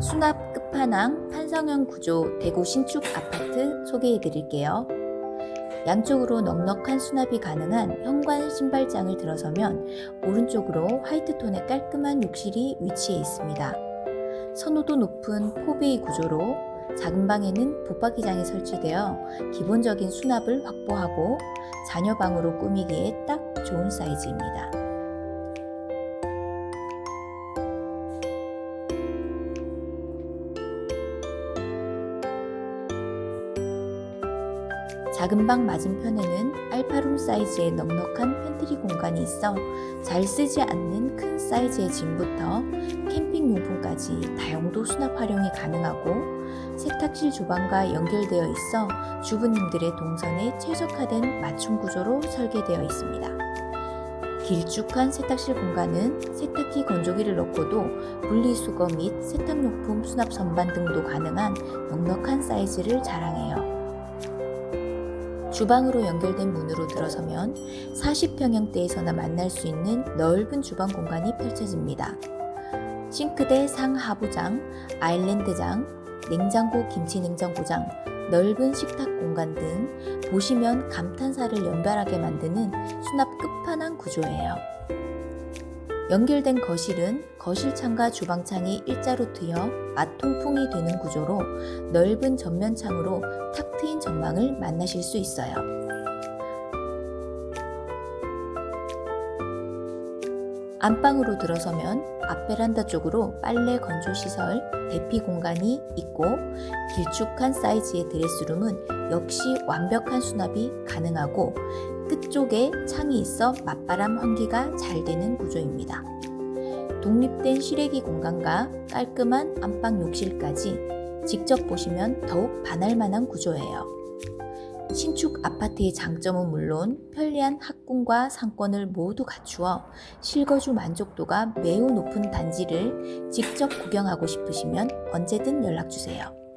수납 끝판왕 판성형 구조 대구 신축 아파트 소개해 드릴게요. 양쪽으로 넉넉한 수납이 가능한 현관 신발장을 들어서면 오른쪽으로 화이트톤의 깔끔한 욕실이 위치해 있습니다. 선호도 높은 포베이 구조로 작은 방에는 붙박이장이 설치되어 기본적인 수납을 확보하고 자녀 방으로 꾸미기에 딱 좋은 사이즈입니다. 작은 방 맞은편에는 알파룸 사이즈의 넉넉한 팬트리 공간이 있어 잘 쓰지 않는 큰 사이즈의 짐부터 캠핑 용품까지 다용도 수납 활용이 가능하고 세탁실 주방과 연결되어 있어 주부님들의 동선에 최적화된 맞춤 구조로 설계되어 있습니다. 길쭉한 세탁실 공간은 세탁기 건조기를 넣고도 분리수거 및 세탁용품 수납 선반 등도 가능한 넉넉한 사이즈를 자랑해요. 주방으로 연결된 문으로 들어서면 40평형대에서나 만날 수 있는 넓은 주방 공간이 펼쳐집니다. 싱크대 상하부장, 아일랜드장, 냉장고 김치 냉장고장, 넓은 식탁 공간 등 보시면 감탄사를 연달하게 만드는 수납 끝판왕 구조예요. 연결된 거실은 거실창과 주방창이 일자로 트여 맞통풍이 되는 구조로 넓은 전면창으로 탁 트인 전망을 만나실 수 있어요. 안방으로 들어서면 앞베란다 쪽으로 빨래 건조 시설, 대피 공간이 있고 길쭉한 사이즈의 드레스룸은 역시 완벽한 수납이 가능하고 끝쪽에 창이 있어 맞바람 환기가 잘 되는 구조입니다. 독립된 실외기 공간과 깔끔한 안방 욕실까지 직접 보시면 더욱 반할 만한 구조예요. 신축 아파트의 장점은 물론 편리한 학군과 상권을 모두 갖추어 실거주 만족도가 매우 높은 단지를 직접 구경하고 싶으시면 언제든 연락 주세요.